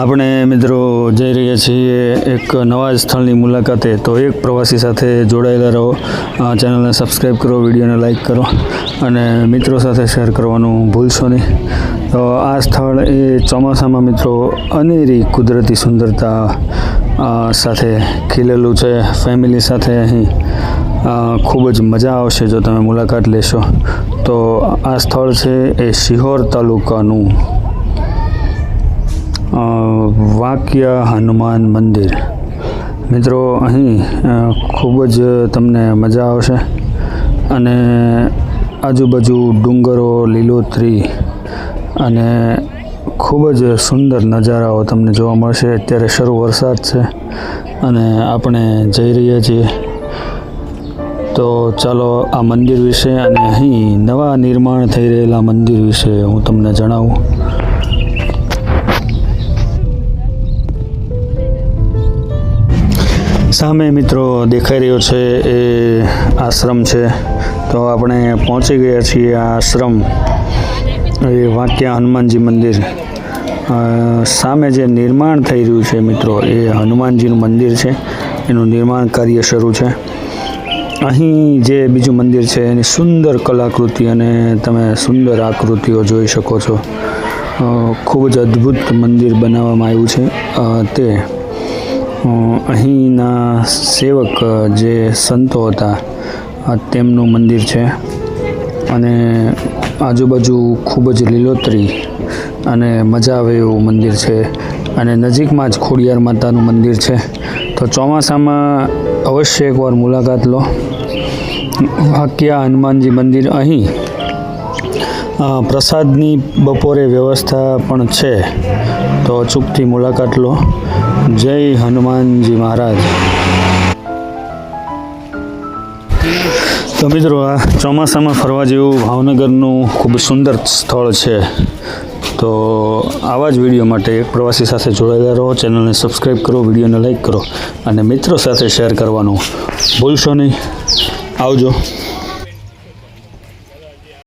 આપણે મિત્રો જઈ રહ્યા છીએ એક નવા સ્થળની મુલાકાતે. તો એક પ્રવાસી સાથે જોડાયેલા રહો. ચેનલને સબસ્ક્રાઈબ કરો, વિડીયોને લાઇક કરો અને મિત્રો સાથે શેર કરવાનું ભૂલશો નહીં. તો આ સ્થળ એ ચોમાસામાં મિત્રો અનેરી કુદરતી સુંદરતા સાથે ખીલેલું છે. ફેમિલી સાથે અહીં ખૂબ જ મજા આવશે જો તમે મુલાકાત લેશો. તો આ સ્થળ છે એ શિહોર તાલુકાનું વાક્ય હનુમાન મંદિર. મિત્રો, અહીં ખૂબ જ તમને મજા આવશે. અને આજુબાજુ ડુંગરો, લીલોતરી અને ખૂબ જ સુંદર નજારાઓ તમને જોવા મળશે. અત્યારે શરૂ વરસાદ છે અને આપણે જઈ રહ્યા છીએ. તો ચાલો આ મંદિર વિશે અને અહીં નવા નિર્માણ થઈ રહેલા મંદિર વિશે હું તમને જણાવું. સામે મિત્રો દેખાઈ રહ્યો છે એ આશ્રમ છે. તો આપણે પહોંચી ગયા છીએ આ આશ્રમ. એ વાક્યા હનુમાનજી મંદિર. સામે જે નિર્માણ થઈ રહ્યું છે મિત્રો, એ હનુમાનજીનું મંદિર છે. એનું નિર્માણ કાર્ય શરૂ છે. અહીં જે બીજું મંદિર છે, એની સુંદર કલાકૃતિ અને તમે સુંદર આકૃતિઓ જોઈ શકો છો. ખૂબ જ અદ્ભુત મંદિર બનાવવામાં આવ્યું છે. તે અહીંના સેવક જે સંતો હતા તેમનું મંદિર છે. અને આજુબાજુ ખૂબ જ લીલોતરી અને મજા આવે એવું મંદિર છે. અને નજીકમાં જ ખોડિયાર માતાનું મંદિર છે. તો ચોમાસામાં અવશ્ય એકવાર મુલાકાત લો. વાક્યા હનુમાનજી મંદિર અહીં. પ્રસાદની બપોરે વ્યવસ્થા પણ છે. તો અચૂકથી મુલાકાત લો. જય હનુમાનજી મહારાજ. તો મિત્રો, આ ચોમાસામાં ફરવા જેવું ભાવનગરનું ખૂબ સુંદર સ્થળ છે. તો આવા જ વીડિયો માટે એક પ્રવાસી સાથે જોડાયેલા રહો, ચેનલને સબસ્ક્રાઈબ કરો, વિડીયોને લાઈક કરો અને મિત્રો સાથે શેર કરવાનું ભૂલશો નહીં. આવજો.